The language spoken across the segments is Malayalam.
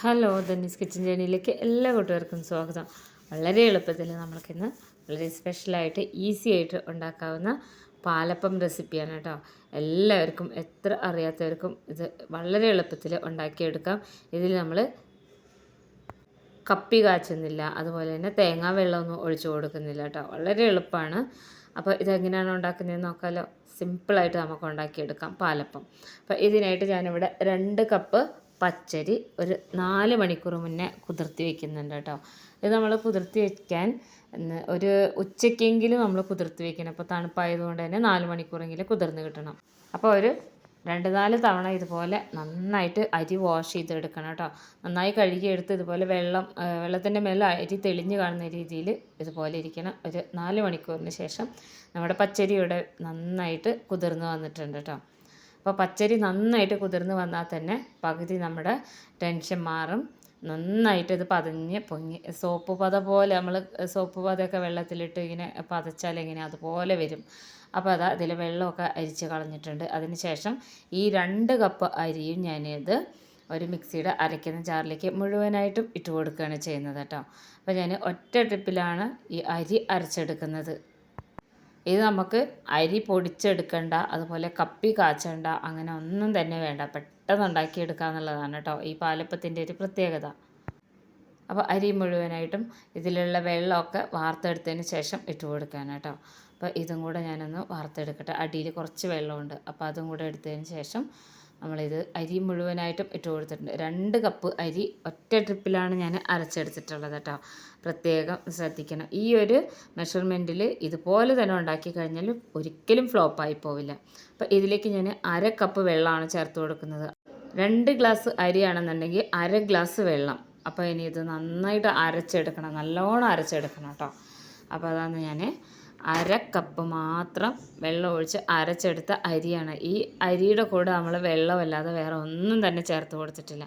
ഹലോ ധന്യസ് കിച്ചൻ ജേണിയിലേക്ക് എല്ലാ കൂട്ടുകാർക്കും സ്വാഗതം. വളരെ എളുപ്പത്തിൽ നമ്മൾക്കിന്ന് വളരെ സ്പെഷ്യലായിട്ട് ഈസി ആയിട്ട് ഉണ്ടാക്കാവുന്ന പാലപ്പം റെസിപ്പിയാണ് കേട്ടോ. എല്ലാവർക്കും എത്ര അറിയാത്തവർക്കും ഇത് വളരെ എളുപ്പത്തിൽ ഉണ്ടാക്കിയെടുക്കാം. ഇതിൽ നമ്മൾ കപ്പി കാച്ചുന്നില്ല അതുപോലെ തന്നെ തേങ്ങാ വെള്ളമൊന്നും ഒഴിച്ചു കൊടുക്കുന്നില്ല കേട്ടോ. വളരെ എളുപ്പമാണ്. അപ്പോൾ ഇതെങ്ങനെയാണ് ഉണ്ടാക്കുന്നതെന്ന് നോക്കാമല്ലോ സിമ്പിളായിട്ട് നമുക്ക് ഉണ്ടാക്കിയെടുക്കാം പാലപ്പം. അപ്പോൾ ഇതിനായിട്ട് ഞാനിവിടെ രണ്ട് കപ്പ് പച്ചരി ഒരു നാല് മണിക്കൂർ മുന്നേ കുതിർത്തി വെക്കുന്നുണ്ട് കേട്ടോ. ഇത് നമ്മൾ കുതിർത്തി വെക്കാൻ ഒരു ഉച്ചയ്ക്കെങ്കിലും നമ്മൾ കുതിർത്തി വെക്കണം. അപ്പോൾ തണുപ്പായതുകൊണ്ട് തന്നെ നാല് മണിക്കൂറെങ്കിലും കുതിർന്ന് കിട്ടണം. അപ്പോൾ ഒരു രണ്ട് നാല് തവണ ഇതുപോലെ നന്നായിട്ട് അരി വാഷ് ചെയ്തെടുക്കണം കേട്ടോ. നന്നായി കഴുകിയെടുത്ത് ഇതുപോലെ വെള്ളം വെള്ളത്തിന്റെ മേലെ അരി തെളിഞ്ഞു കാണുന്ന രീതിയിൽ ഇതുപോലെ ഇരിക്കണം. ഒരു നാല് മണിക്കൂറിന് ശേഷം നമ്മുടെ പച്ചരി ഇവിടെ നന്നായിട്ട് കുതിർന്ന് വന്നിട്ടുണ്ട് കേട്ടോ. അപ്പോൾ പച്ചരി നന്നായിട്ട് കുതിർന്ന് വന്നാൽ തന്നെ പകുതി നമ്മുടെ ടെൻഷൻ മാറും. നന്നായിട്ട് ഇത് പതഞ്ഞ് പൊങ്ങി. സോപ്പ് പത പോലെ നമ്മൾ സോപ്പ് പതയൊക്കെ വെള്ളത്തിലിട്ട് ഇങ്ങനെ പതച്ചാൽ ഇങ്ങനെ അതുപോലെ വരും. അപ്പോൾ അതാ ഇതിൽ വെള്ളമൊക്കെ അരിച്ച് കളഞ്ഞിട്ടുണ്ട്. അതിന് ശേഷം ഈ രണ്ട് കപ്പ് അരിയും ഞാനിത് ഒരു മിക്സിയുടെ അരയ്ക്കുന്ന ജാറിലേക്ക് മുഴുവനായിട്ടും ഇട്ട് കൊടുക്കുകയാണ് ചെയ്യുന്നത് കേട്ടോ. അപ്പോൾ ഞാൻ ഒറ്റ ട്രിപ്പിലാണ് ഈ അരി അരച്ചെടുക്കുന്നത്. ഇത് നമുക്ക് അരി പൊടിച്ചെടുക്കണ്ട അതുപോലെ കപ്പി കാച്ചണ്ട അങ്ങനെ ഒന്നും തന്നെ വേണ്ട. പെട്ടെന്ന് ഉണ്ടാക്കിയെടുക്കുക എന്നുള്ളതാണ് കേട്ടോ ഈ പാലപ്പത്തിന്റെ ഒരു പ്രത്യേകത. അപ്പോൾ അരി മുഴുവനായിട്ടും ഇതിലുള്ള വെള്ളമൊക്കെ വാർത്തെടുത്തതിന് ശേഷം ഇട്ട് കൊടുക്കാൻ കേട്ടോ അപ്പോൾ ഇതും കൂടെ ഞാനൊന്ന് വാർത്തെടുക്കട്ടെ. അടിയിൽ കുറച്ച് വെള്ളമുണ്ട്. അപ്പോൾ അതും കൂടെ എടുത്തതിന് ശേഷം നമ്മളിത് അരി മുഴുവനായിട്ടും ഇട്ട് കൊടുത്തിട്ടുണ്ട്. രണ്ട് കപ്പ് അരി ഒറ്റ ട്രിപ്പിലാണ് ഞാൻ അരച്ചെടുത്തിട്ടുള്ളത് കേട്ടോ. പ്രത്യേകം ശ്രദ്ധിക്കണം. ഈ ഒരു മെഷർമെന്റിൽ ഇതുപോലെ തന്നെ ഉണ്ടാക്കി കഴിഞ്ഞാൽ ഒരിക്കലും ഫ്ലോപ്പായി പോവില്ല. അപ്പോൾ ഇതിലേക്ക് ഞാൻ അര കപ്പ് വെള്ളമാണ് ചേർത്ത് കൊടുക്കുന്നത്. രണ്ട് ഗ്ലാസ് അരിയാണെന്നുണ്ടെങ്കിൽ അര ഗ്ലാസ് വെള്ളം. അപ്പോൾ ഇനി ഇത് നന്നായിട്ട് അരച്ചെടുക്കണം. നല്ലോണം അരച്ചെടുക്കണം കേട്ടോ. അപ്പോൾ അതാണ് ഞാൻ അര കപ്പ് മാത്രം വെള്ളം ഒഴിച്ച് അരച്ചെടുത്ത അരിയാണ്. ഈ അരിയുടെ കൂടെ നമ്മൾ വെള്ളമല്ലാതെ വേറെ ഒന്നും തന്നെ ചേർത്ത് കൊടുത്തിട്ടില്ല.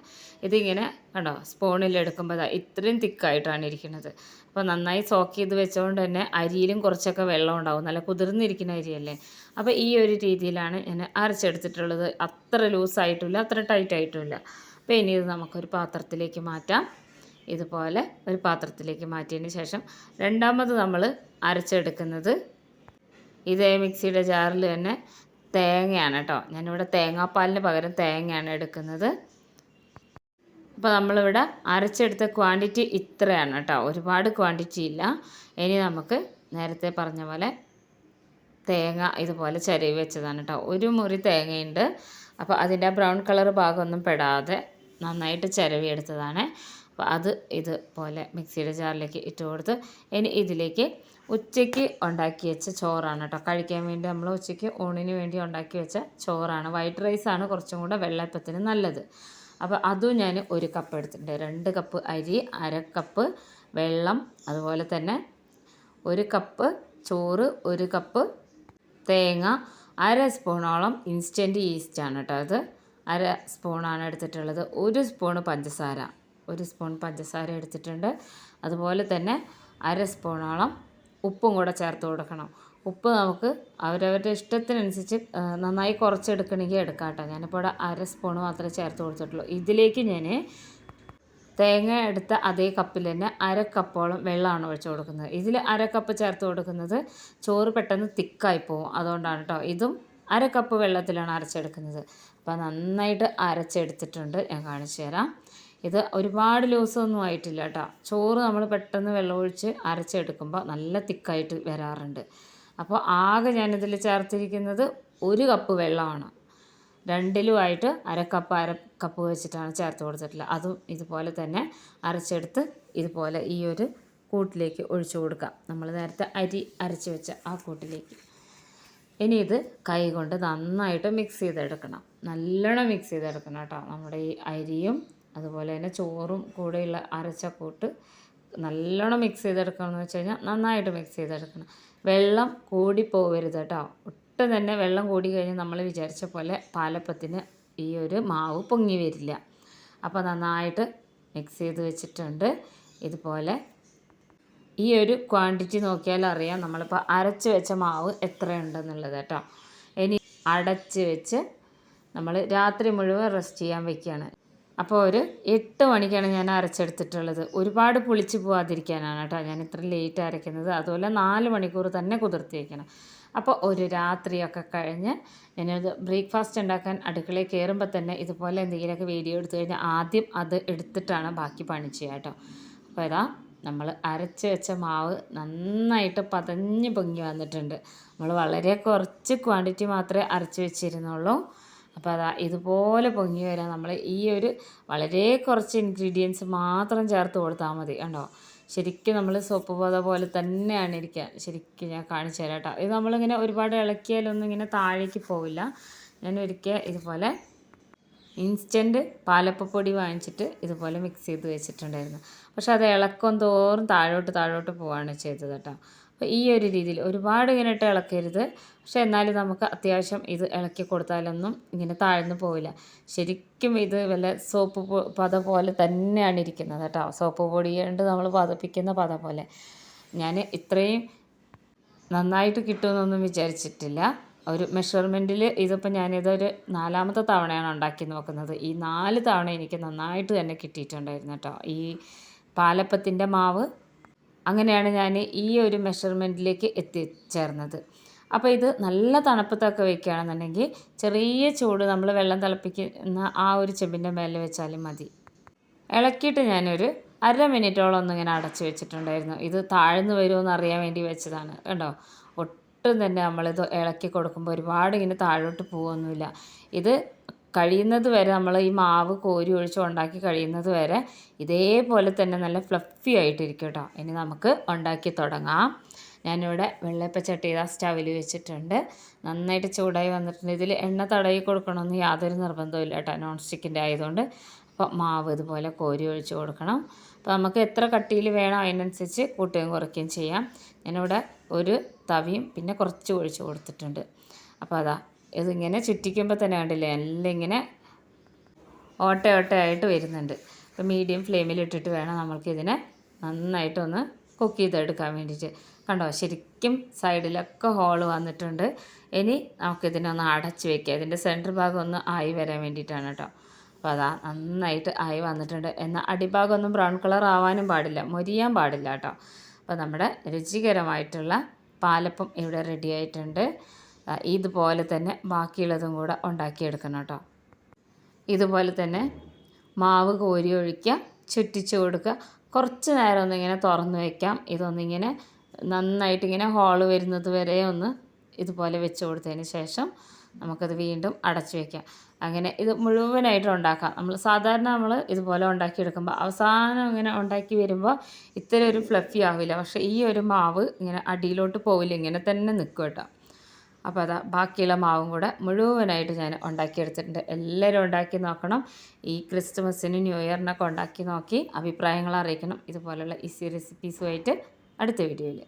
ഇതിങ്ങനെ കണ്ടോ സ്പൂണിൽ എടുക്കുമ്പോൾ ഇത്രയും തിക്കായിട്ടാണ് ഇരിക്കുന്നത്. അപ്പോൾ നന്നായി സോക്ക് ചെയ്ത് വെച്ചുകൊണ്ട് തന്നെ അരിയിലും കുറച്ചൊക്കെ വെള്ളം ഉണ്ടാവും. നല്ല കുതിർന്നിരിക്കുന്ന അരിയല്ലേ? അപ്പോൾ ഈ ഒരു രീതിയിലാണ് ഞാൻ അരച്ചെടുത്തിട്ടുള്ളത്. അത്ര ലൂസായിട്ടുമില്ല അത്ര ടൈറ്റ് ആയിട്ടുമില്ല അപ്പോൾ ഇനി ഇത് നമുക്കൊരു പാത്രത്തിലേക്ക് മാറ്റാം. ഇതുപോലെ ഒരു പാത്രത്തിലേക്ക് മാറ്റിയതിന് ശേഷം രണ്ടാമത് നമ്മൾ അരച്ചെടുക്കുന്നത്. ഇതേ മിക്സിയുടെ ജാറിൽ തന്നെ തേങ്ങയാണ് കേട്ടോ. ഞാനിവിടെ തേങ്ങാപ്പാലിന് പകരം തേങ്ങയാണ് എടുക്കുന്നത്. അപ്പോൾ നമ്മളിവിടെ അരച്ചെടുത്ത ക്വാണ്ടിറ്റി ഇത്രയാണ് കേട്ടോ. ഒരുപാട് ക്വാണ്ടിറ്റി ഇല്ല. ഇനി നമുക്ക് നേരത്തെ പറഞ്ഞ പോലെ തേങ്ങ ഇതുപോലെ ചിരവി വെച്ചതാണ് കേട്ടോ. ഒരു മുറി തേങ്ങയുണ്ട്. അപ്പോൾ അതിന്റെ ബ്രൗൺ കളർ ഭാഗമൊന്നും പെടാതെ നന്നായിട്ട് ചിരവി എടുത്തതാണ്. അപ്പോൾ അത് ഇതുപോലെ മിക്സിയുടെ ജാറിലേക്ക് ഇട്ട് കൊടുത്ത് ഇനി ഇതിലേക്ക് ഉച്ചയ്ക്ക് ഉണ്ടാക്കി വെച്ച ചോറാണ് കേട്ടോ. കഴിക്കാൻ വേണ്ടി നമ്മൾ ഉച്ചയ്ക്ക് ഊണിന് വേണ്ടി ഉണ്ടാക്കി വെച്ച ചോറാണ്. വൈറ്റ് റൈസാണ് കുറച്ചും കൂടെ വെള്ളപ്പത്തിന് നല്ലത്. അപ്പോൾ അതും ഞാൻ ഒരു കപ്പ് എടുത്തിട്ടുണ്ട്. രണ്ട് കപ്പ് അരി അര കപ്പ് വെള്ളം അതുപോലെ തന്നെ ഒരു കപ്പ് ചോറ് ഒരു കപ്പ് തേങ്ങ അര സ്പൂണോളം ഇൻസ്റ്റന്റ് ഈസ്റ്റാണ് കേട്ടോ അത്. അര സ്പൂണാണ് എടുത്തിട്ടുള്ളത്. ഒരു സ്പൂണ് പഞ്ചസാര. ഒരു സ്പൂൺ പഞ്ചസാര എടുത്തിട്ടുണ്ട്. അതുപോലെ തന്നെ അര സ്പൂണോളം ഉപ്പും കൂടെ ചേർത്ത് കൊടുക്കണം. ഉപ്പ് നമുക്ക് അവരവരുടെ ഇഷ്ടത്തിനനുസരിച്ച് നന്നായി കുറച്ചെടുക്കണമെങ്കിൽ എടുക്കാം കേട്ടോ. ഞാനിപ്പോൾ ഇവിടെ അര സ്പൂൺ മാത്രമേ ചേർത്ത് കൊടുത്തിട്ടുള്ളൂ. ഇതിലേക്ക് ഞാൻ തേങ്ങ എടുത്ത അതേ കപ്പിൽ തന്നെ അര കപ്പോളം വെള്ളമാണ് ഒഴിച്ച് കൊടുക്കുന്നത്. ഇതിൽ അര കപ്പ് ചേർത്ത് കൊടുക്കുന്നത് ചോറ് പെട്ടെന്ന് തിക്കായി പോകും അതുകൊണ്ടാണ് കേട്ടോ. ഇതും അര കപ്പ് വെള്ളത്തിലാണ് അരച്ചെടുക്കുന്നത്. അപ്പോൾ നന്നായിട്ട് അരച്ചെടുത്തിട്ടുണ്ട്. ഞാൻ കാണിച്ചു തരാം. ഇത് ഒരുപാട് ലൂസൊന്നും ആയിട്ടില്ല കേട്ടോ. ചോറ് നമ്മൾ പെട്ടെന്ന് വെള്ളമൊഴിച്ച് അരച്ചെടുക്കുമ്പോൾ നല്ല തിക്കായിട്ട് വരാറുണ്ട്. അപ്പോൾ ആകെ ഞാനിതിൽ ചേർത്തിരിക്കുന്നത് ഒരു കപ്പ് വെള്ളമാണ്. രണ്ടിലുമായിട്ട് അരക്കപ്പ് കപ്പ് അര കപ്പ് വെച്ചിട്ടാണ് ചേർത്ത് കൊടുത്തിട്ടുള്ളത്. അതും ഇതുപോലെ തന്നെ അരച്ചെടുത്ത് ഇതുപോലെ ഈ ഒരു കൂട്ടിലേക്ക് ഒഴിച്ചു കൊടുക്കാം. നമ്മൾ നേരത്തെ അരി അരച്ച് വെച്ച ആ കൂട്ടിലേക്ക്. ഇനി ഇത് കൈ കൊണ്ട് നന്നായിട്ട് മിക്സ് ചെയ്തെടുക്കണം. നല്ലോണം മിക്സ് ചെയ്തെടുക്കണം കേട്ടോ. നമ്മുടെ ഈ അരിയും അതുപോലെ തന്നെ ചോറും കൂടെയുള്ള അരച്ച കൂട്ട് നല്ലോണം മിക്സ് ചെയ്തെടുക്കണം എന്ന് വെച്ച് കഴിഞ്ഞാൽ നന്നായിട്ട് മിക്സ് ചെയ്തെടുക്കണം. വെള്ളം കൂടി പോകരുത് കേട്ടോ. ഒട്ടും തന്നെ വെള്ളം കൂടി കഴിഞ്ഞാൽ നമ്മൾ വിചാരിച്ച പോലെ പാലപ്പത്തിന് ഈ ഒരു മാവ് പൊങ്ങി വരില്ല. അപ്പോൾ നന്നായിട്ട് മിക്സ് ചെയ്ത് വെച്ചിട്ടുണ്ട്. ഇതുപോലെ ഈ ഒരു ക്വാണ്ടിറ്റി നോക്കിയാൽ അറിയാം നമ്മളിപ്പോൾ അരച്ച് വെച്ച മാവ് എത്രയുണ്ടെന്നുള്ളത് കേട്ടോ. ഇനി അടച്ച് വെച്ച് നമ്മൾ രാത്രി മുഴുവൻ റെസ്റ്റ് ചെയ്യാൻ വെക്കുകയാണ് അപ്പോൾ ഒരു എട്ട് മണിക്കാണ് ഞാൻ അരച്ചെടുത്തിട്ടുള്ളത്. ഒരുപാട് പുളിച്ച് പോവാതിരിക്കാനാണ് കേട്ടോ ഞാൻ ഇത്ര ലേറ്റ് അരയ്ക്കുന്നത്. അതുപോലെ നാല് മണിക്കൂർ തന്നെ കുതിർത്തി വയ്ക്കണം അപ്പോൾ ഒരു രാത്രിയൊക്കെ കഴിഞ്ഞ് ഞാനത് ബ്രേക്ക്ഫാസ്റ്റ് ഉണ്ടാക്കാൻ അടുക്കളയിൽ കയറുമ്പോൾ തന്നെ ഇതുപോലെ എന്തെങ്കിലുമൊക്കെ വീഡിയോ എടുത്തു കഴിഞ്ഞാൽ ആദ്യം അത് എടുത്തിട്ടാണ് ബാക്കി പണി ചെയ്യുക കേട്ടോ. അപ്പോൾ ഇതാ നമ്മൾ അരച്ച് വെച്ച മാവ് നന്നായിട്ട് പതഞ്ഞ് പൊങ്ങി വന്നിട്ടുണ്ട്. നമ്മൾ വളരെ കുറച്ച് ക്വാണ്ടിറ്റി മാത്രമേ അരച്ച് വെച്ചിരുന്നുള്ളൂ. അപ്പോൾ അതാ ഇതുപോലെ പൊങ്ങി വരാൻ നമ്മൾ ഈ ഒരു വളരെ കുറച്ച് ഇൻഗ്രീഡിയൻസ് മാത്രം ചേർത്ത് കൊടുത്താൽ മതി കണ്ടോ? ശരിക്കും നമ്മൾ സോപ്പ് പോത പോലെ തന്നെയാണ് ഇരിക്കുക. ശരിക്കും ഞാൻ കാണിച്ചു തരാം കേട്ടോ. ഇത് നമ്മളിങ്ങനെ ഒരുപാട് ഇളക്കിയാലൊന്നും ഇങ്ങനെ താഴേക്ക് പോവില്ല. ഞാൻ ഒരിക്കൽ ഇതുപോലെ ഇൻസ്റ്റന്റ് പാലപ്പൊടി വാങ്ങിച്ചിട്ട് ഇതുപോലെ മിക്സ് ചെയ്ത് വെച്ചിട്ടുണ്ടായിരുന്നു. പക്ഷെ അത് ഇളക്കം തോറും താഴോട്ട് താഴോട്ട് പോവുകയാണ് ചെയ്തത് കേട്ടോ. അപ്പോൾ ഈ ഒരു രീതിയിൽ ഒരുപാട് ഇങ്ങനെ ഇട്ട് ഇളക്കരുത്. പക്ഷേ എന്നാലും നമുക്ക് അത്യാവശ്യം ഇത് ഇളക്കി കൊടുത്താലൊന്നും ഇങ്ങനെ താഴ്ന്നു പോവില്ല. ശരിക്കും ഇത് വല്ല സോപ്പ് പത പോലെ തന്നെയാണ് ഇരിക്കുന്നത് കേട്ടോ. സോപ്പ് പൊടി കൊണ്ട് നമ്മൾ പതപ്പിക്കുന്ന പത പോലെ. ഞാൻ ഇത്രയും നന്നായിട്ട് കിട്ടുമെന്നൊന്നും വിചാരിച്ചിട്ടില്ല. ഒരു മെഷർമെന്റിൽ ഇതിപ്പോൾ ഞാനിതൊരു നാലാമത്തെ തവണയാണ് ഉണ്ടാക്കി നോക്കുന്നത് ഈ നാല് തവണ എനിക്ക് നന്നായിട്ട് തന്നെ കിട്ടിയിട്ടുണ്ടായിരുന്നു കേട്ടോ. ഈ പാലപ്പത്തിന്റെ മാവ് അങ്ങനെയാണ് ഞാൻ ഈ ഒരു മെഷർമെന്റിലേക്ക് എത്തിച്ചേർന്നത് അപ്പോൾ ഇത് നല്ല തണുപ്പത്തൊക്കെ വയ്ക്കുകയാണെന്നുണ്ടെങ്കിൽ ചെറിയ ചൂട് നമ്മൾ വെള്ളം തിളപ്പിക്കുന്ന ആ ഒരു ചെമ്പിന്റെ മേലെ വെച്ചാലും മതി. ഇളക്കിയിട്ട് ഞാനൊരു അര മിനിറ്റോളം ഒന്ന് ഇങ്ങനെ അടച്ചു വെച്ചിട്ടുണ്ടായിരുന്നു. ഇത് താഴ്ന്നു വരുമോ അറിയാൻ വേണ്ടി വെച്ചതാണ് കേട്ടോ. ഒട്ടും തന്നെ നമ്മളിത് ഇളക്കി കൊടുക്കുമ്പോൾ ഒരുപാട് ഇങ്ങനെ താഴോട്ട് പോകുമൊന്നുമില്ല ഇത് കഴിയുന്നത് വരെ നമ്മൾ ഈ മാവ് കോരി ഒഴിച്ച് ഉണ്ടാക്കി കഴിയുന്നത് വരെ ഇതേപോലെ തന്നെ നല്ല ഫ്ലഫി ആയിട്ടിരിക്കും കേട്ടോ. ഇനി നമുക്ക് ഉണ്ടാക്കി തുടങ്ങാം. ഞാനിവിടെ വെള്ളയപ്പച്ചട്ടി ഇതാ സ്റ്റവിൽ വെച്ചിട്ടുണ്ട്. നന്നായിട്ട് ചൂടായി വന്നിട്ടുണ്ട്. ഇതിൽ എണ്ണ തടവി കൊടുക്കണമെന്ന് യാതൊരു നിർബന്ധവും കേട്ടോ നോൺ സ്റ്റിക്കിന്റെ ആയതുകൊണ്ട്. അപ്പോൾ മാവ് ഇതുപോലെ കോരി ഒഴിച്ച് കൊടുക്കണം. അപ്പോൾ നമുക്ക് എത്ര കട്ടിയിൽ വേണം അതിനനുസരിച്ച് കൂട്ടുകയും കുറയ്ക്കുകയും ചെയ്യാം. ഞാനിവിടെ ഒരു തവിയും പിന്നെ കുറച്ച് ഒഴിച്ച് കൊടുത്തിട്ടുണ്ട്. അപ്പോൾ അതാ ഇതിങ്ങനെ ചുറ്റിക്കുമ്പോൾ തന്നെ കണ്ടില്ലേ? എല്ലാം ഇങ്ങനെ ഓട്ട ഓട്ടയായിട്ട് വരുന്നുണ്ട്. അപ്പോൾ മീഡിയം ഫ്ലെയിമിൽ ഇട്ടിട്ട് വേണം നമ്മൾക്കിതിനെ നന്നായിട്ടൊന്ന് കുക്ക് ചെയ്തെടുക്കാൻ വേണ്ടിയിട്ട്. കണ്ടോ? ശരിക്കും സൈഡിലൊക്കെ ഹോൾ വന്നിട്ടുണ്ട്. ഇനി നമുക്കിതിനൊന്ന് അടച്ച് വെക്കുക ഇതിന്റെ സെന്റർ ഭാഗം ഒന്ന് ആയി വരാൻ വേണ്ടിയിട്ടാണ് കേട്ടോ. അപ്പോൾ അതാ നന്നായിട്ട് ആയി വന്നിട്ടുണ്ട്. എന്നാൽ അടിഭാഗം ഒന്നും ബ്രൗൺ കളർ ആവാനും പാടില്ല. മൊരിയാൻ പാടില്ല കേട്ടോ. അപ്പോൾ നമ്മുടെ രുചികരമായിട്ടുള്ള പാലപ്പം ഇവിടെ റെഡി ആയിട്ടുണ്ട്. ഇതുപോലെ തന്നെ ബാക്കിയുള്ളതും കൂടെ ഉണ്ടാക്കിയെടുക്കണം കേട്ടോ. ഇതുപോലെ തന്നെ മാവ് കോരി ഒഴിക്കുക ചുറ്റിച്ച് കൊടുക്കുക. കുറച്ച് നേരം ഒന്നിങ്ങനെ തുറന്ന് വയ്ക്കാം ഇതൊന്നിങ്ങനെ നന്നായിട്ടിങ്ങനെ ഹോൾ വരുന്നത് വരെ ഒന്ന് ഇതുപോലെ വെച്ച് കൊടുത്തതിന് ശേഷം നമുക്കത് വീണ്ടും അടച്ചു വയ്ക്കാം അങ്ങനെ ഇത് മുഴുവനായിട്ട് ഉണ്ടാക്കാം. നമ്മൾ സാധാരണ നമ്മൾ ഇതുപോലെ ഉണ്ടാക്കിയെടുക്കുമ്പോൾ അവസാനം ഇങ്ങനെ ഉണ്ടാക്കി വരുമ്പോൾ ഇത്ര ഒരു ഫ്ലഫി ആവില്ല. പക്ഷേ ഈ ഒരു മാവ് ഇങ്ങനെ അടിയിലോട്ട് പോവില്ല. ഇങ്ങനെ തന്നെ നിൽക്കും കേട്ടോ. അപ്പോൾ അതാ ബാക്കിയുള്ള മാവും കൂടെ മുഴുവനായിട്ട് ഞാൻ ഉണ്ടാക്കിയെടുത്തിട്ടുണ്ട്. എല്ലാവരും ഉണ്ടാക്കി നോക്കണം. ഈ ക്രിസ്മസിന് ന്യൂ ഇയറിനൊക്കെ ഉണ്ടാക്കി നോക്കി അഭിപ്രായങ്ങൾ അറിയിക്കണം. ഇതുപോലെയുള്ള ഈസി റെസിപ്പീസുമായിട്ട് അടുത്ത വീഡിയോയിൽ